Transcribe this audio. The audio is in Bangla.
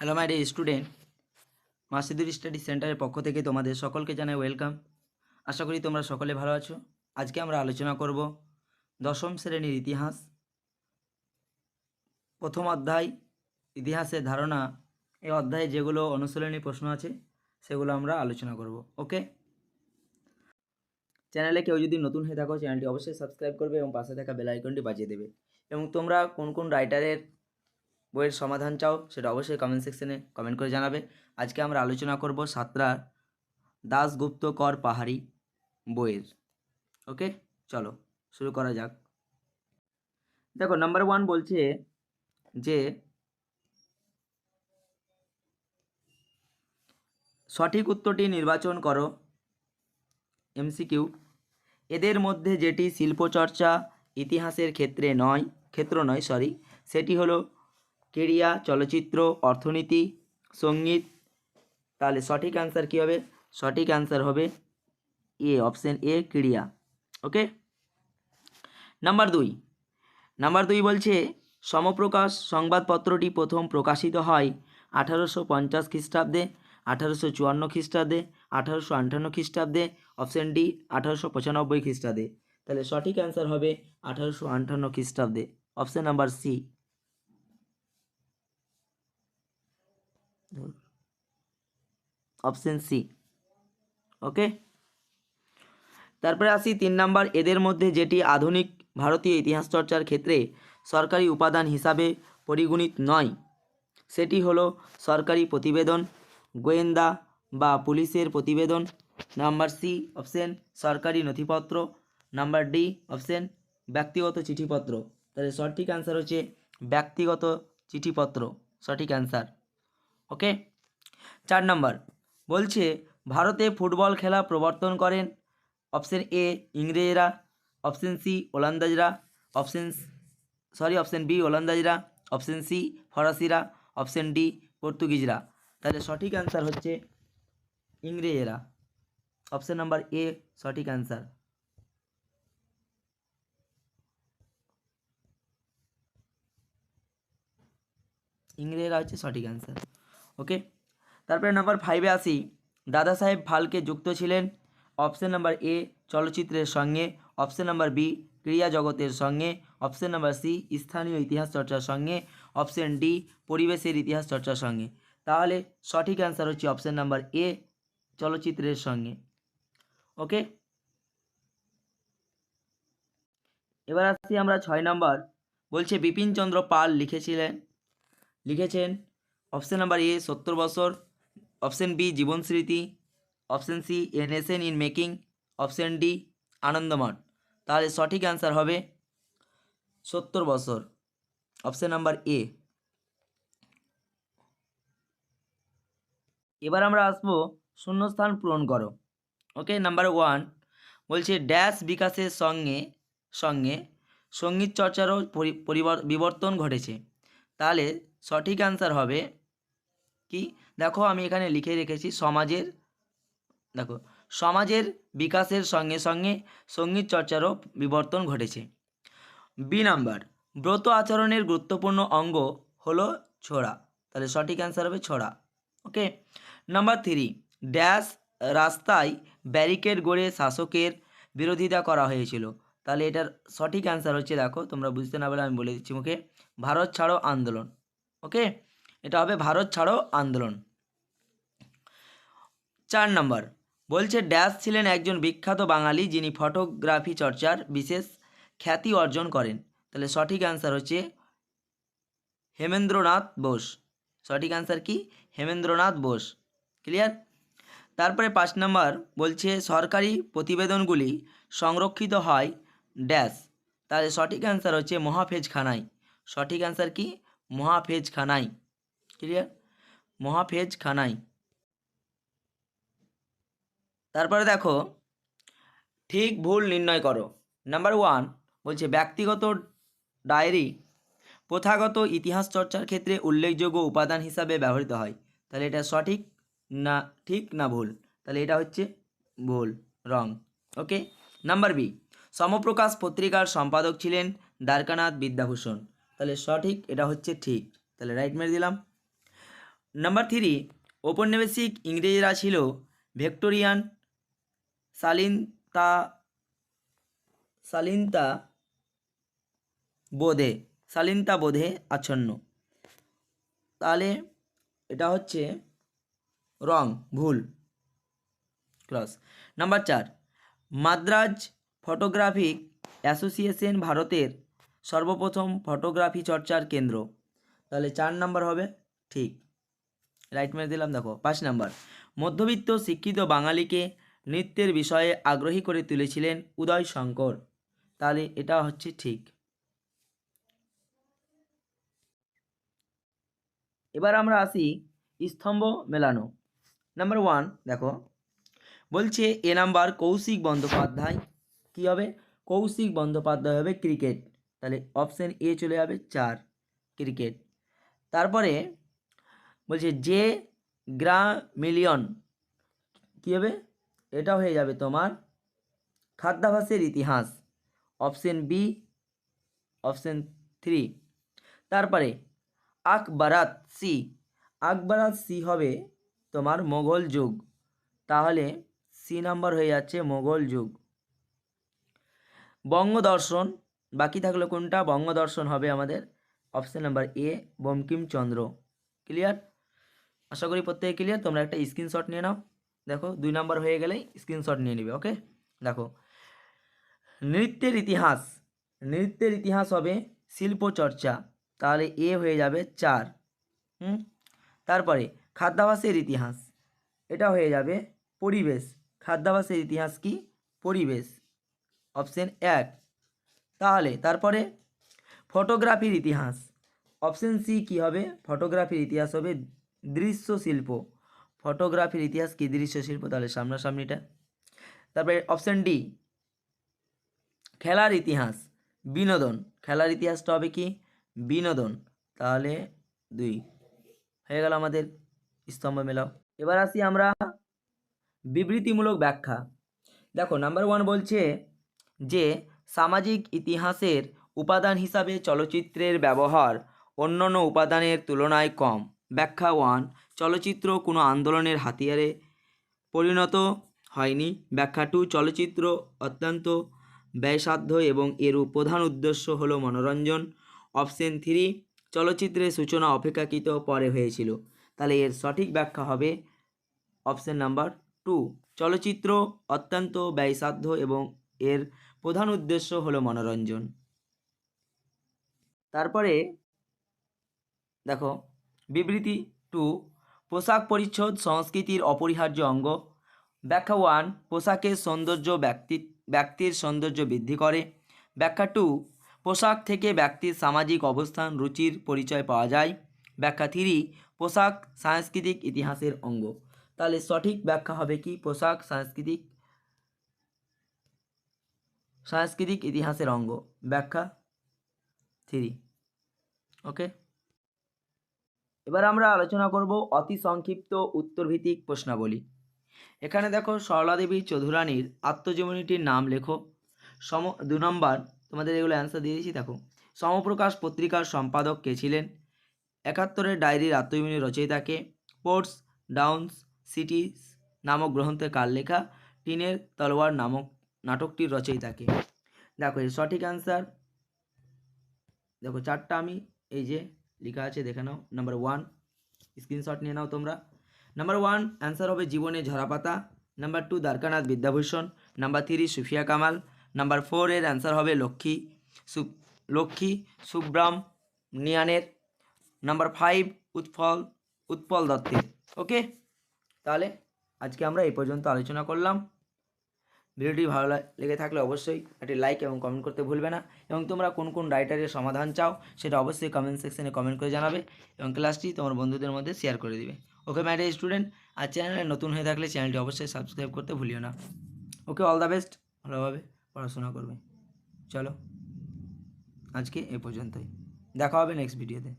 Hello my day student Masidur study সেন্টারের পক্ষ থেকে তোমাদের সকলকে জানাই ওয়েলকাম আশা করি তোমরা সকলে ভালো আছো। আজকে আমরা আলোচনা করব দশম শ্রেণির ইতিহাস। প্রথম অধ্যায়, ইতিহাসের ধারণা। এই অধ্যায়ে যেগুলো অনুশীলনী প্রশ্ন আছে, সেগুলো আমরা আলোচনা করব ওকে চ্যানেলে কেউ যদি নতুন হয়ে থাকো চ্যানেলটি অবশ্যই সাবস্ক্রাইব করবে এবং পাশে থাকা বেল আইকনটি বাজিয়ে দেবে। এবং তোমরা কোন কোন রাইটারের বইয়ের সমাধান চাও, সেটা অবশ্যই কমেন্ট সেকশনে কমেন্ট করে জানাবে। আজকে আমরা আলোচনা করব সাতরার দাসগুপ্ত কর পাহাড়ি বইয়ের। ওকে চলো, শুরু করা যাক। দেখো নাম্বার ওয়ান বলছে যে, সঠিক উত্তরটি নির্বাচন করো এমসিকিউ এদের মধ্যে যেটি শিল্পচর্চা ইতিহাসের ক্ষেত্রে নয়, ক্ষেত্র নয় সরি সেটি হলো ক্রীড়া চলচ্চিত্র, অর্থনীতি, সংগীত। তাহলে সঠিক অ্যান্সার কী হবে? সঠিক অ্যান্সার হবে এ অপশন এ ক্রীড়া ওকে নাম্বার দুই। নাম্বার দুই বলছে, সমপ্রকাশ সংবাদপত্রটি প্রথম প্রকাশিত হয় আঠারোশো পঞ্চাশ খ্রিস্টাব্দে, আঠারোশো চুয়ান্ন খ্রিস্টাব্দে, আঠারোশো আটান্ন খ্রিস্টাব্দে অপশন ডি আঠারোশো পঁচানব্বই খ্রিস্টাব্দে। তাহলে সঠিক অ্যান্সার হবে আঠারোশো আটান্ন খ্রিস্টাব্দে। Option number C option C okay তারপরে আসি তিন নাম্বার, এদের মধ্যে যেটি আধুনিক ভারতীয় ইতিহাস চর্চার ক্ষেত্রে সরকারি উপাদান হিসাবে পরিগণিত নয়, সেটি হলো সরকারি প্রতিবেদন, গোয়েন্দা বা পুলিশের প্রতিবেদন। নাম্বার সি অপশন সরকারি নথিপত্র। নাম্বার ডি অপশন ব্যক্তিগত চিঠিপত্র। তাহলে সঠিক অ্যান্সার হচ্ছে ব্যক্তিগত চিঠিপত্র। সঠিক অ্যান্সার ওকে? চার নাম্বার, বলছে ভারতে ফুটবল খেলা প্রবর্তন করেন অপশন এ ইংরেজরা অপশন সি ওলন্দাজরা অপশন সরি অপশন বি ওলন্দাজরা অপশন সি ফরাসিরা অপশন ডি পর্তুগিজরা। তাহলে সঠিক অ্যান্সার হচ্ছে ইংরেজরা। অপশন নাম্বার এ সঠিক অ্যান্সার ইংরেজরা হচ্ছে সঠিক অ্যান্সার ওকে? তারপরে নাম্বার ফাইভে আসি। দাদা সাহেব ফালকে যুক্ত ছিলেন। অপশন নাম্বার এ চলচ্চিত্রের সঙ্গে। অপশন নাম্বার বি ক্রিয়া জগতের সঙ্গে। অপশন নাম্বার সি স্থানীয় ইতিহাস চর্চার সঙ্গে। অপশন ডি পরিবেশের ইতিহাস চর্চার সঙ্গে। তাহলে সঠিক অ্যান্সার হচ্ছে অপশন নাম্বার এ চলচ্চিত্রের সঙ্গে। ওকে? এবার আসছি আমরা ছয় নাম্বার বলছে বিপিনচন্দ্র পাল লিখেছিলেন। লিখেছেন অপশন নাম্বার এ, সত্তর বছর। Option B, Jiban Smriti. Option C a nation in making. Option D, Anandamath. তাহলে সঠিক অ্যান্সার হবে সত্তর বছর। Option number A. এবার আমরা আসব শূন্যস্থান পূরণ করো। Okay, number one. বলছে, ড্যাশ বিকাশের সঙ্গে সঙ্গে সংগীত চর্চারও বিবর্তন ঘটেছে। তাহলে সঠিক অ্যান্সার হবে কি? দেখো আমি এখানে লিখে রেখেছি সমাজের, দেখো, সমাজের বিকাশের সঙ্গে সঙ্গে সংগীত চর্চারও বিবর্তন ঘটেছে। বি নাম্বার ব্রত আচরণের গুরুত্বপূর্ণ অঙ্গ হলো ছোড়া। তাহলে সঠিক অ্যান্সার হবে ছোড়া, ওকে? নাম্বার থ্রি ড্যাশ রাস্তায় ব্যারিকেড গড়ে শাসকের বিরোধিতা করা হয়েছিল। তাহলে এটার সঠিক অ্যান্সার হচ্ছে, দেখো, তোমরা বুঝতে না পারলে আমি বলে দিচ্ছি মুখে ভারত ছাড়ো আন্দোলন ওকে এটা হবে ভারত ছাড়ো আন্দোলন। চার নম্বর বলছে ড্যাশ ছিলেন একজন বিখ্যাত বাঙালি যিনি ফটোগ্রাফি চর্চার বিশেষ খ্যাতি অর্জন করেন। তাহলে সঠিক অ্যান্সার হচ্ছে হেমেন্দ্রনাথ বোস। সঠিক অ্যান্সার কি? হেমেন্দ্রনাথ বোস। ক্লিয়ার তারপরে পাঁচ নম্বর বলছে সরকারি প্রতিবেদনগুলি সংরক্ষিত হয় ড্যাশ। তাহলে সঠিক অ্যান্সার হচ্ছে মহাফেজখানায় সঠিক অ্যান্সার কি? মহাফেজখানায় ক্লিয়ার মহাফেজ খানাই তারপরে দেখো, ঠিক ভুল নির্ণয় করো। নাম্বার ওয়ান বলছে, ব্যক্তিগত ডায়েরি প্রথাগত ইতিহাস চর্চার ক্ষেত্রে উল্লেখযোগ্য উপাদান হিসাবে ব্যবহৃত হয়। তাহলে এটা সঠিক না, ঠিক না ভুল? তাহলে এটা হচ্ছে ভুল রং ওকে নাম্বার বি সমপ্রকাশ পত্রিকার সম্পাদক ছিলেন দ্বারকানাথ বিদ্যাভূষণ। তাহলে সঠিক, এটা হচ্ছে ঠিক। তাহলে রাইট মেরে দিলাম। নাম্বার থ্রি ঔপনিবেশিক ইংরেজরা ছিল ভিক্টোরিয়ান শালীনতা শালীনতা বোধে শালীনতা বোধে আচ্ছন্ন। তাহলে এটা হচ্ছে রং ভুল। ক্লাস নাম্বার চার, মাদ্রাজ ফটোগ্রাফিক অ্যাসোসিয়েশন ভারতের সর্বপ্রথম ফটোগ্রাফি চর্চার কেন্দ্র। তাহলে চার নাম্বার হবে, ঠিক। রাইট মেরে দিলাম, দেখো, পাঁচ নাম্বার। মধ্যবিত্ত শিক্ষিত বাঙালিকে নৃত্যের বিষয়ে আগ্রহী করে তুলেছিলেন উদয় শঙ্কর। তাহলে এটা হচ্ছে ঠিক। এবার আমরা আসি স্তম্ভ মেলানো। নাম্বার ওয়ান দেখো, বলছে এ নাম্বার কৌশিক বন্দ্যোপাধ্যায় কী হবে? কৌশিক বন্দ্যোপাধ্যায় হবে ক্রিকেট। তাহলে অপশান এ চলে যাবে চার, ক্রিকেট। তারপরে বলছে যে গ্রা মিলিয়ন কী হবে? এটা হয়ে যাবে তোমার খাদ্যাভাসের ইতিহাস। অপশন বি অপশন থ্রি তারপরে আকবরাত সি আকবরাত সি হবে তোমার মোগল যুগ। তাহলে সি নাম্বার হয়ে যাচ্ছে মোগল যুগ। বঙ্গদর্শন, বাকি থাকল কোনটা? বঙ্গদর্শন হবে আমাদের option number A Bankimchandra. Clear আশা করি প্রত্যেকে ক্লিয়ার তোমরা একটা স্ক্রিনশট নিয়ে নাও। দেখো, দুই নাম্বার হয়ে গেলেই স্ক্রিনশট নিয়ে নিবে ওকে দেখো, নৃত্যের ইতিহাস। নৃত্যের ইতিহাস হবে শিল্প চর্চা তাহলে এ হয়ে যাবে চার। হুম? তারপরে, খাদ্যাভাসের ইতিহাস। এটা হয়ে যাবে পরিবেশ। খাদ্যাভাসের ইতিহাস কি? পরিবেশ। অপশন এক। তাহলে তারপরে ফটোগ্রাফির ইতিহাস। অপশন সি কী হবে? ফটোগ্রাফির ইতিহাস হবে দৃশ্য শিল্প ফটোগ্রাফির ইতিহাস কি? দৃশ্য শিল্প তাহলে সামনাসামনিটা। তারপরে অপশন ডি, খেলার ইতিহাস, বিনোদন। খেলার ইতিহাসটা হবে কি? বিনোদন। তাহলে দুই। হয়ে গেল আমাদের স্তম্ভ মেলাও। এবার আসি আমরা বিবৃতিমূলক ব্যাখ্যা। দেখো, নাম্বার ওয়ান বলছে যে সামাজিক ইতিহাসের উপাদান হিসাবে চলচ্চিত্রের ব্যবহার অন্যান্য উপাদানের তুলনায় কম। ব্যাখ্যা ওয়ান, চলচ্চিত্র কোনো আন্দোলনের হাতিয়ারে পরিণত হয়নি। ব্যাখ্যা টু, চলচ্চিত্র অত্যন্ত ব্যয়সাধ্য এবং এর প্রধান উদ্দেশ্য হল মনোরঞ্জন। অপশন থ্রি, চলচ্চিত্রের সূচনা অপেক্ষাকৃত পরে হয়েছিল। তাহলে এর সঠিক ব্যাখ্যা হবে অপশন নাম্বার টু। চলচ্চিত্র অত্যন্ত ব্যয়সাধ্য এবং এর প্রধান উদ্দেশ্য হলো মনোরঞ্জন। তারপরে দেখো, বিবৃতি টু পোশাক পরিচ্ছদ সংস্কৃতির অপরিহার্য অঙ্গ। ব্যাখ্যা ওয়ান পোশাকের সৌন্দর্য ব্যক্তি, ব্যক্তির সৌন্দর্য বৃদ্ধি করে। ব্যাখ্যা টু পোশাক থেকে ব্যক্তির সামাজিক অবস্থান, রুচির পরিচয় পাওয়া যায়। ব্যাখ্যা থ্রি পোশাক সাংস্কৃতিক ইতিহাসের অঙ্গ। তাহলে সঠিক ব্যাখ্যা হবে কি? পোশাক সাংস্কৃতিক সাংস্কৃতিক ইতিহাসের অঙ্গ। ব্যাখ্যা থ্রি। ওকে? এবার আমরা আলোচনা করব অতি সংক্ষিপ্ত উত্তরভিত্তিক প্রশ্নাবলী। এখানে দেখো সরলা দেবী চৌধুরানীর আত্মজীবনীটির নাম লেখো। সম, দু নম্বর, তোমাদের এগুলো অ্যান্সার দিয়ে দিয়েছি, দেখো। সমপ্রকাশ পত্রিকার সম্পাদক কে ছিলেন? একাত্তরের ডায়েরির আত্মজীবনী রচয়িতাকে। পোর্টস ডাউন্স সিটিস নামক গ্রন্থের কার লেখা? টিনের তলোয়ার নামক নাটকটির রচয়িতাকে দেখো, এর সঠিক অ্যান্সার দেখো, চারটা আমি, এই যে, লেখা আছে, দেখে নাও। নাম্বার ওয়ান স্ক্রিনশট নিয়ে নাও তোমরা। নাম্বার ওয়ান অ্যান্সার হবে জীবনে Jharapata. Number two Dwarkanath Vidyabhushan. Number three Sufia Kamal. Number four এর অ্যান্সার হবে লক্ষ্মী। সু লক্ষ্মী সুব্রাম নিয়ানের। নাম্বার ফাইভ উৎফল, উৎপল দত্তের। ওকে তাহলে আজকে আমরা এই পর্যন্ত আলোচনা করলাম। ভিডিওটি ভালো লেগে থাকলে অবশ্যই একটি লাইক এবং কমেন্ট করতে ভুলবে না। এবং তোমরা কোন কোন রাইটারের সমাধান চাও, সেটা অবশ্যই কমেন্ট সেকশনে কমেন্ট করে জানাবে এবং ক্লাসটি তোমার বন্ধুদের মধ্যে শেয়ার করে দিবে। ওকে ম্যাডে স্টুডেন্ট আর চ্যানেলে নতুন হয়ে থাকলে চ্যানেলটি অবশ্যই সাবস্ক্রাইব করতে ভুলিও না। ওকে অল দ্য বেস্ট ভালোভাবে পড়াশোনা করবে। চলো, আজকে এ পর্যন্তই। দেখা হবে নেক্সট ভিডিওতে